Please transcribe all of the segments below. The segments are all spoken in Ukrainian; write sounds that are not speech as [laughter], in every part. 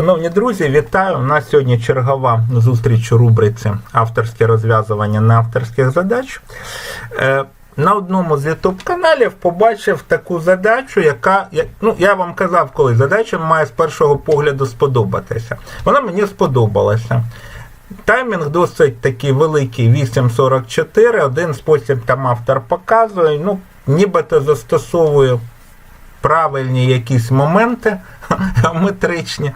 Шановні друзі, вітаю! У нас сьогодні чергова зустріч у рубриці авторське розв'язування неавторських задач. Е, На одному з youtube каналів побачив таку задачу, яка, ну, я вам казав, коли задача має з першого погляду сподобатися. Вона мені сподобалася. Таймінг досить такий великий 8.44. Один спосіб там автор показує, ну, нібито застосовує правильні якісь моменти [laughs] геометричні,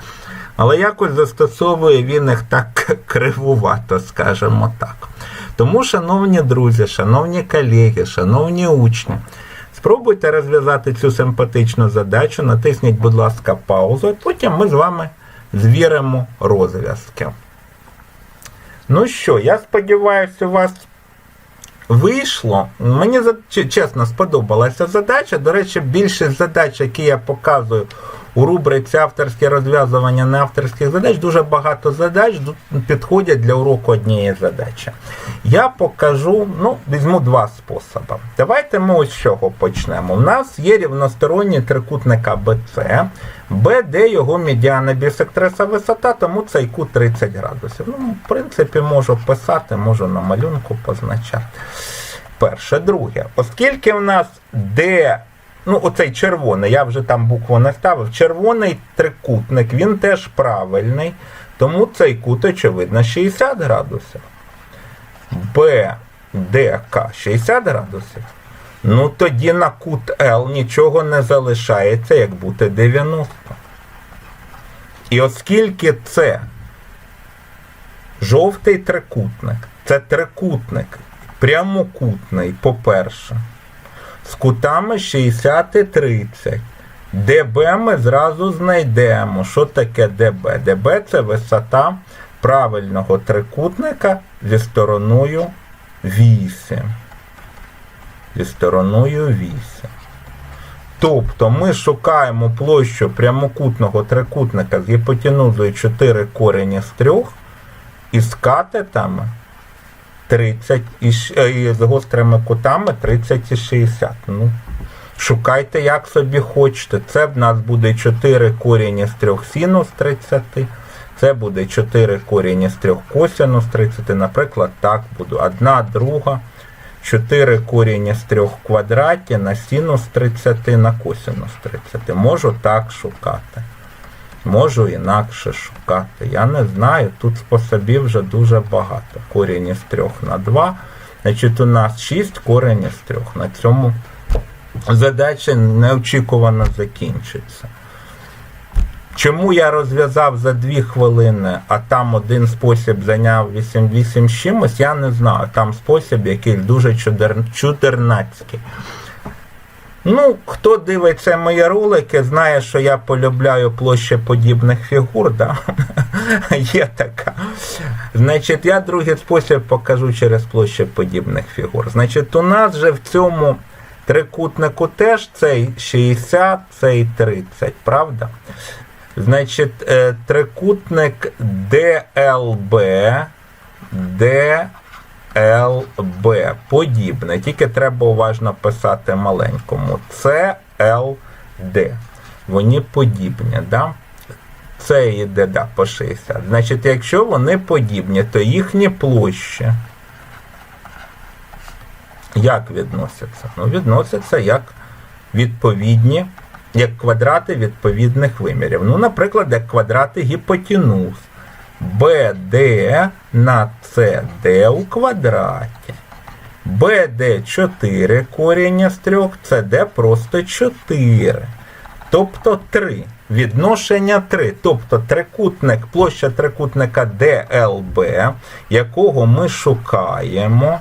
але якось застосовує він їх так [laughs] кривувато, скажімо так. Тому, шановні друзі, шановні колеги, шановні учні, спробуйте розв'язати цю симпатичну задачу, натисніть, будь ласка, паузу, потім ми з вами звіримо розв'язки. Ну що, я сподіваюся, у вас вийшло. Мені чесно сподобалася задача. До речі, більшість задач, які я показую у рубриці авторське розв'язування неавторських задач, дуже багато задач підходять для уроку однієї задачі. Я покажу, ну, візьму два способи. Давайте ми ось з чого почнемо. У нас є рівносторонній трикутник АБЦ, БД його медіана бісектриса висота, тому цей кут 30 градусів. Ну, в принципі, можу писати, можу на малюнку позначати. Перше, друге, оскільки в нас Д, ну оцей червоний, я вже там букву не ставив, червоний трикутник, він теж правильний, тому цей кут, очевидно, 60 градусів. Б, Д, К 60 градусів. Ну тоді на кут Л нічого не залишається, як бути 90. І оскільки це жовтий трикутник, це трикутник прямокутний, по-перше, з кутами 60 і 30. ДБ ми зразу знайдемо. Що таке ДБ? ДБ це висота правильного трикутника зі стороною 8. Зі стороною 8. Тобто ми шукаємо площу прямокутного трикутника з гіпотенузою 4 корені з 3 і з катетами 30 і, е, і з гострими кутами 30 і 60. Ну, шукайте як собі хочете. Це в нас буде 4 корені з 3 синус 30. Це буде 4 корені з 3 косинус 30. Наприклад, так буду. Одна, друга. 4 корені з 3 в квадраті на синус 30 на косинус 30. Можу так шукати. Можу інакше шукати. Я не знаю. Тут способів вже дуже багато. Корінь із 3 на 2. Значить, у нас 6 корень із 3. На цьому задача неочікувано закінчиться. Чому я розв'язав за 2 хвилини, а там один спосіб зайняв 8-8 з чимось, я не знаю. Там спосіб якийсь дуже чудер... чудернацький. Ну, хто дивиться мої ролики, знає, що я полюбляю площеподібних фігур, да? [laughs] Є така. Значить, я другий спосіб покажу через площеподібних фігур. Значить, у нас же в цьому трикутнику теж цей 60, цей 30, правда? Значить, е, трикутник DLB, DLB подібне, тільки треба уважно писати маленькому. CLD. Вони подібні, да? Це йде да, по 60. Значить, якщо вони подібні, то їхні площі як відносяться? Ну, відносяться як відповідні, як квадрати відповідних вимірів. Ну, наприклад, як квадрати гіпотенуз. BD на CD у квадраті. BD 4 коріння з 3, CD просто 4. Тобто 3. Відношення 3. Тобто трикутник, площа трикутника DLB, якого ми шукаємо,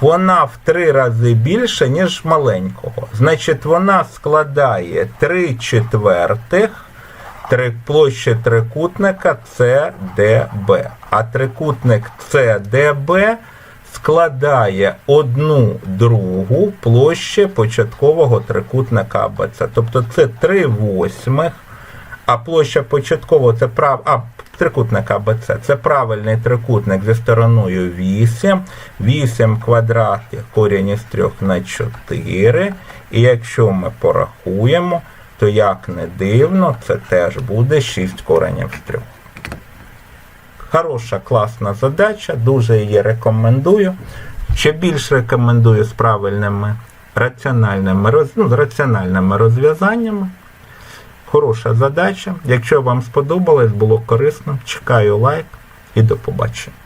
вона в три рази більше, ніж маленького. Значить, вона складає 3 четвертих три, площі трикутника CDB. А трикутник CDB складає одну другу площі початкового трикутника АБЦ. Тобто це 3 восьмих, а площа початкового це прав... а, трикутник АБЦ. Це правильний трикутник зі стороною 8. 8 квадратів корінь із 3 на 4. І якщо ми порахуємо, то як не дивно, це теж буде 6 коренів з 3. Хороша, класна задача, дуже її рекомендую. Ще більш рекомендую з правильними раціональними, ну, з раціональними розв'язаннями. Хороша задача. Якщо вам сподобалось, було корисно, чекаю лайк і до побачення.